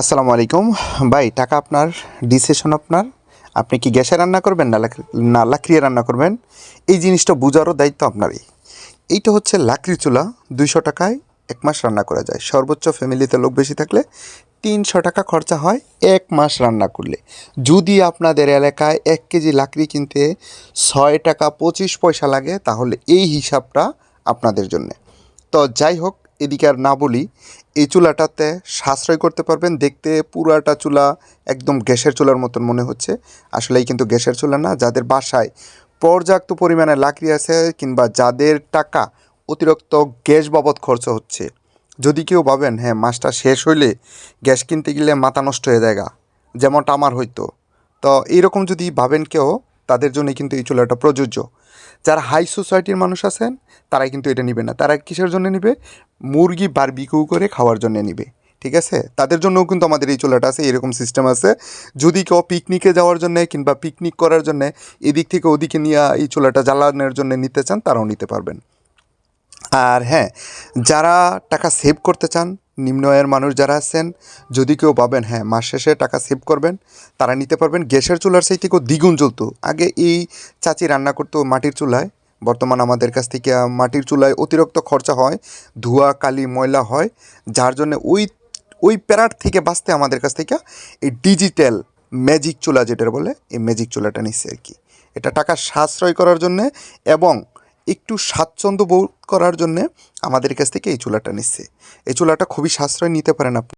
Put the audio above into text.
আসসালামু আলাইকুম। ভাই, টাকা আপনার ডিসিশন আপনার। আপনি কি গ্যাসে রান্না করবেন না না লাকড়িয়ে রান্না করবেন? এই জিনিসটা বোঝারও দায়িত্ব আপনারই। এইটা হচ্ছে লাকড়ি চুলা, দুইশো টাকায় এক মাস রান্না করা যায়। সর্বোচ্চ ফ্যামিলিতে লোক বেশি থাকলে তিনশো টাকা খরচা হয় এক মাস রান্না করলে। যদি আপনাদের এলাকায় এক কেজি লাকড়ি কিনতে ছয় টাকা পঁচিশ পয়সা লাগে, তাহলে এই হিসাবটা আপনাদের জন্যে। তো যাই হোক এদিকে আর না বলি, এই চুলাটাতে সাশ্রয় করতে পারবেন। দেখতে পুরাটা চুলা একদম গ্যাসের চুলার মতন মনে হচ্ছে। আসলে এই কিন্তু গ্যাসের চুলা না, যাদের বাসায় পর্যাপ্ত পরিমাণে লাকড়ি আছে কিংবা যাদের টাকা অতিরিক্ত গ্যাস বাবদ খরচ হচ্ছে। যদি কেউ ভাবেন হ্যাঁ মাসটা শেষ হইলে গ্যাস কিনতে গেলে মাথা নষ্ট হয়ে যায়গা যেমনটা আমার হইতো। তো এইরকম যদি ভাবেন কেউ, তাদের জন্য কিন্তু এই চুলাটা প্রযোজ্য। যারা হাই সোসাইটির মানুষ আছেন, তারাই কিন্তু এটা নিবে না। তারা কিসের জন্য নিবে? মুরগি বারবিকিউ করে খাওয়ার জন্য নিবে। ঠিক আছে? তাদের জন্যও কিন্তু আমাদের এই চুলাটা আছে, এরকম সিস্টেম আছে। যদি কেউ পিকনিকে যাওয়ার জন্য কিংবা পিকনিক করার জন্য এদিক থেকে ওদিকে নিয়ে এই চুলাটা জ্বালানোর জন্য নিতে চান, তারাও নিতে পারবেন। আর হ্যাঁ যারা টাকা সেভ করতে চান নিম্ন আয়ের মানুষ যারা আছেন, যদি কেউ পাবেন হ্যাঁ মাস শেষে টাকা সেভ করবেন, তারা নিতে পারবেন গ্যাসের চুলার সেই থেকেও দ্বিগুণ জ্বলতো। আগে এই চাচি রান্না করতো মাটির চুলায়, বর্তমান আমাদের কাছ থেকে মাটির চুলায় অতিরিক্ত খরচা হয়, ধোয়া, কালি, ময়লা হয়, যার জন্য ওই ওই প্যারাট থেকে বাঁচতে আমাদের কাছ থেকে এই ডিজিটাল ম্যাজিক চুলা যেটা বলে, এই ম্যাজিক চুলাটা নিচ্ছে আর কি। এটা টাকা সাশ্রয় করার জন্যে এবং একটু স্বাচ্ছন্দ্য বোধ করার জন্যে আমাদের কাছ থেকে এই চুলাটা নিচ্ছে। এই চুলাটা খুবই সাশ্রয় নিতে পারেন আপনি।